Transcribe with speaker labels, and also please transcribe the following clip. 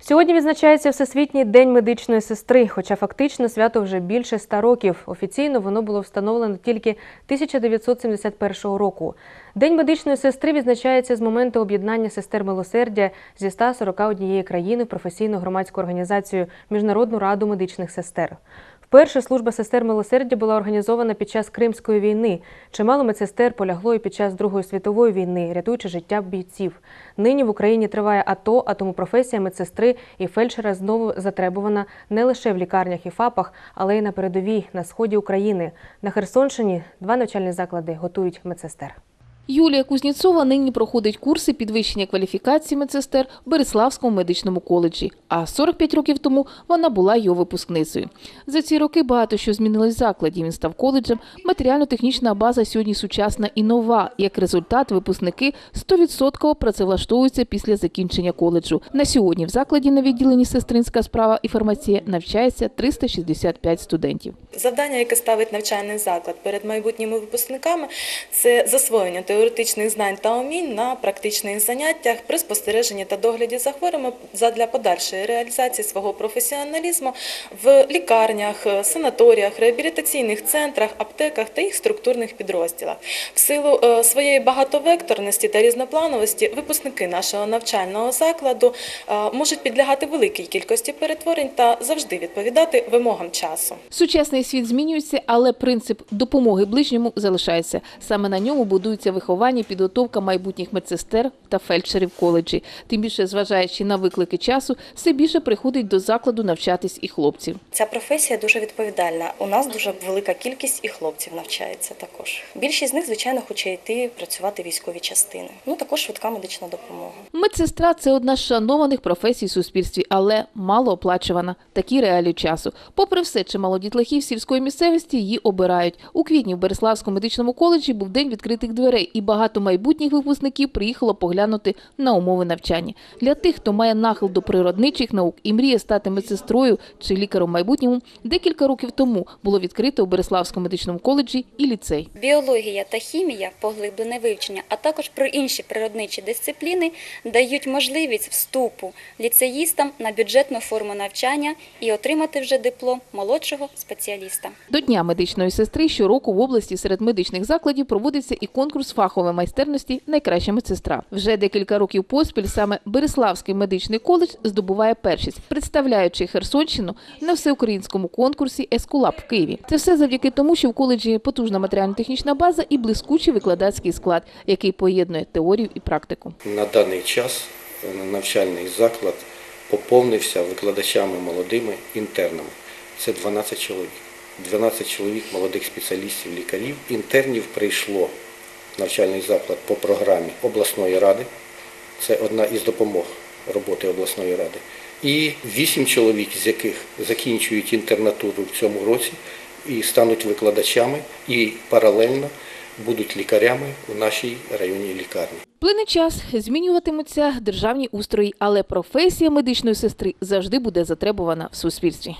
Speaker 1: Сьогодні відзначається Всесвітній день медичної сестри, хоча фактично свято вже більше ста років. Офіційно воно було встановлено тільки 1971 року. День медичної сестри відзначається з моменту об'єднання сестер милосердя зі 141 країни в професійну громадську організацію Міжнародну раду медичних сестер. Вперше служба сестер милосердя була організована під час Кримської війни. Чимало медсестер полягло і під час Другої світової війни, рятуючи життя бійців. Нині в Україні триває АТО, а тому професія медсестри і фельдшера знову затребувана не лише в лікарнях і ФАПах, але й на передовій на сході України. На Херсонщині два навчальні заклади готують медсестер.
Speaker 2: Юлія Кузніцова нині проходить курси підвищення кваліфікації медсестер в Береславському медичному коледжі, а 45 років тому вона була його випускницею. За ці роки багато що змінилось в закладі. Він став коледжем. Матеріально-технічна база сьогодні сучасна і нова. Як результат, випускники 100% працевлаштовуються після закінчення коледжу. На сьогодні в закладі на відділенні сестринська справа і фармація навчається 365 студентів.
Speaker 3: Завдання, яке ставить навчальний заклад перед майбутніми випускниками, це засвоєння теоретичних знань та умінь на практичних заняттях при спостереженні та догляді за хворими задля подальшої реалізації свого професіоналізму в лікарнях, санаторіях, реабілітаційних центрах, аптеках та їх структурних підрозділах. В силу е, своєї багатовекторності та різноплановості випускники нашого навчального закладу е, можуть підлягати великій кількості перетворень та завжди відповідати вимогам часу.
Speaker 2: Сучасний світ змінюється, але принцип допомоги ближньому залишається. Саме на ньому будується виховання, і підготовка майбутніх медсестер та фельдшерів коледжі. Тим більше, зважаючи на виклики часу, все більше приходить до закладу навчатись і хлопців.
Speaker 4: Ця професія дуже відповідальна. У нас дуже велика кількість і хлопців навчається також. Більшість з них, звичайно, хоче йти працювати в військові частини. Ну також швидка медична допомога.
Speaker 2: Медсестра це одна з шанованих професій в суспільстві, але мало оплачувана. Такі реалії часу. Попри все, чимало дітлахів сільської місцевості її обирають. У квітні в Береславському медичному коледжі був день відкритих дверей, і багато майбутніх випускників приїхало поглянути на умови навчання. Для тих, хто має нахил до природничих наук і мріє стати медсестрою чи лікарем в майбутньому, декілька років тому було відкрито у Береславському медичному коледжі і ліцей.
Speaker 5: Біологія та хімія, поглиблене вивчення, а також про інші природничі дисципліни дають можливість вступу ліцеїстам на бюджетну форму навчання і отримати вже диплом молодшого спеціаліста.
Speaker 2: До Дня медичної сестри щороку в області серед медичних закладів проводиться і конкурс фахової майстерності Найкраща медсестра. Вже декілька років поспіль саме Береславський медичний коледж здобуває першість, представляючи Херсонщину на всеукраїнському конкурсі Ескулап в Києві. Це все завдяки тому, що в коледжі потужна матеріально-технічна база і блискучий викладацький склад, який поєднує теорію і практику.
Speaker 6: На даний час е, навчальний заклад поповнився викладачами молодими інтернами. Це 12 чоловік. 12 чоловік молодих спеціалістів, лікарів. Інтернів прийшло навчальний заклад по програмі обласної ради. Це одна із допомог роботи обласної ради. І 8 чоловік, з яких закінчують інтернатуру в цьому році і стануть викладачами, і паралельно будуть лікарями у нашій районній лікарні.
Speaker 2: Плине час, змінюватимуться державні устрої, але професія медичної сестри завжди буде затребувана в суспільстві.